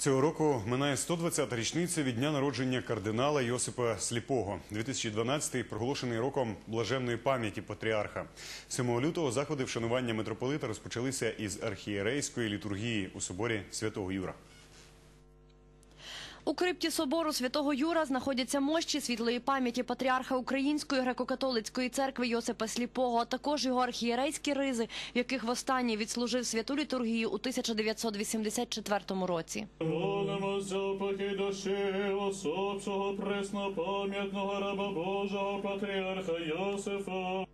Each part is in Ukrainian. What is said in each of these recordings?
Цього року минає 120-та річниця від дня народження кардинала Йосипа Сліпого. 2012-й проголошений роком блаженної пам'яті патріарха. 7 лютого заходи вшанування митрополита розпочалися із архієрейської літургії у соборі святого Юра. У крипті собору святого Юра знаходяться мощі світлої пам'яті патріарха Української греко-католицької церкви Йосипа Сліпого, а також його архієрейські ризи, в яких востаннє відслужив святу літургію у 1984 році. Молимося у покій душі особшого преснопам'ятного раба Божого патріарха Йосифа.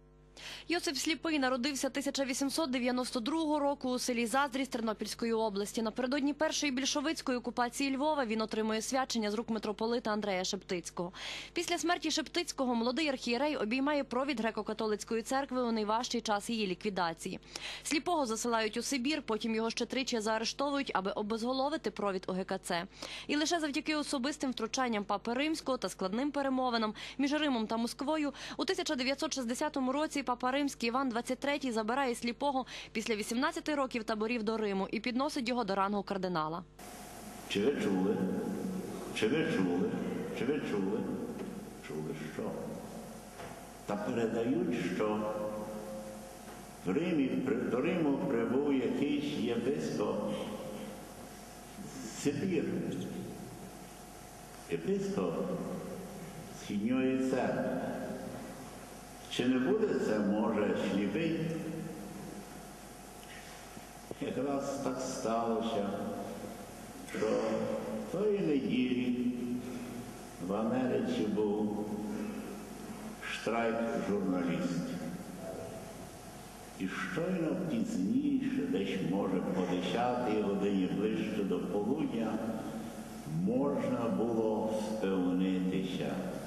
Йосип Сліпий народився 1892 року у селі Заздрість Тернопільської області. Напередодні першої більшовицької окупації Львова він отримує свячення з рук митрополита Андрея Шептицького. Після смерті Шептицького молодий архієрей обіймає провід греко-католицької церкви у найважчий час її ліквідації. Сліпого засилають у Сибір, потім його ще тричі заарештовують, аби обезголовити провід ОГКЦ. І лише завдяки особистим втручанням Папи Римського та складним перемовинам між Римом та Москвою у 1960 році Папа Римський Іван XXIII забирає сліпого після 18 років таборів до Риму і підносить його до рангу кардинала. Чи ви чули? Чи ви чули? Чи ви чули? Чули що? Та передають, що в Римі, до Риму прибув якийсь єпископ Сибір. Єпископ Східньої церкви. Чи не буде це, може, сліпий? Якраз так сталося, що тої неділі в Америці був штрайк журналістів. І щойно пізніше, десь може по 10 годині ближче до полудня, можна було впевнитися, що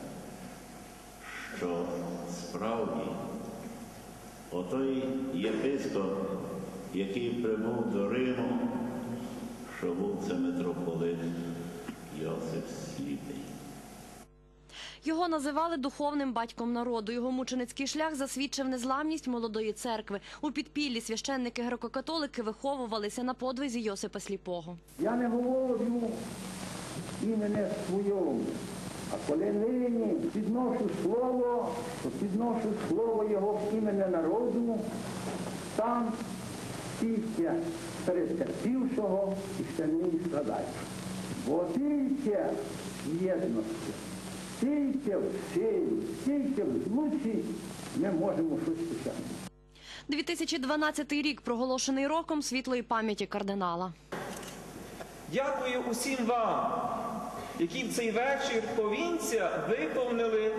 справді отой єпископ, який прибув до Риму, що був це митрополит Йосип Сліпий. Його називали духовним батьком народу. Його мученицький шлях засвідчив незламність молодої церкви. У підпіллі священники греко-католики виховувалися на подвизі Йосипа Сліпого. Я не говорю імене своєму, а коли нині підношу слово, то підношу слово Його в імені народу, там тільки перетерпівшого і ще нині страдаючого. Бо тільки в єдності, тільки в силі, тільки в злучі ми можемо щось досягнути. 2012 рік проголошений роком світлої пам'яті кардинала. Дякую усім вам, які в цей вечір повінця виповнили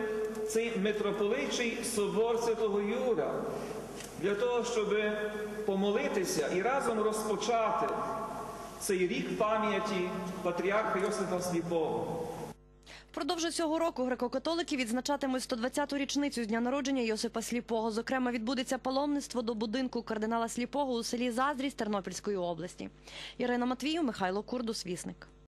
цей митрополичий собор Святого Юра для того, щоб помолитися і разом розпочати цей рік пам'яті патріарха Йосифа Сліпого. Впродовж цього року греко-католики відзначатимуть 120-ту річницю з дня народження Йосипа Сліпого. Зокрема, відбудеться паломництво до будинку кардинала Сліпого у селі Заздрість Тернопільської області. Ірина Матвію, Михайло Курдус, Вісник.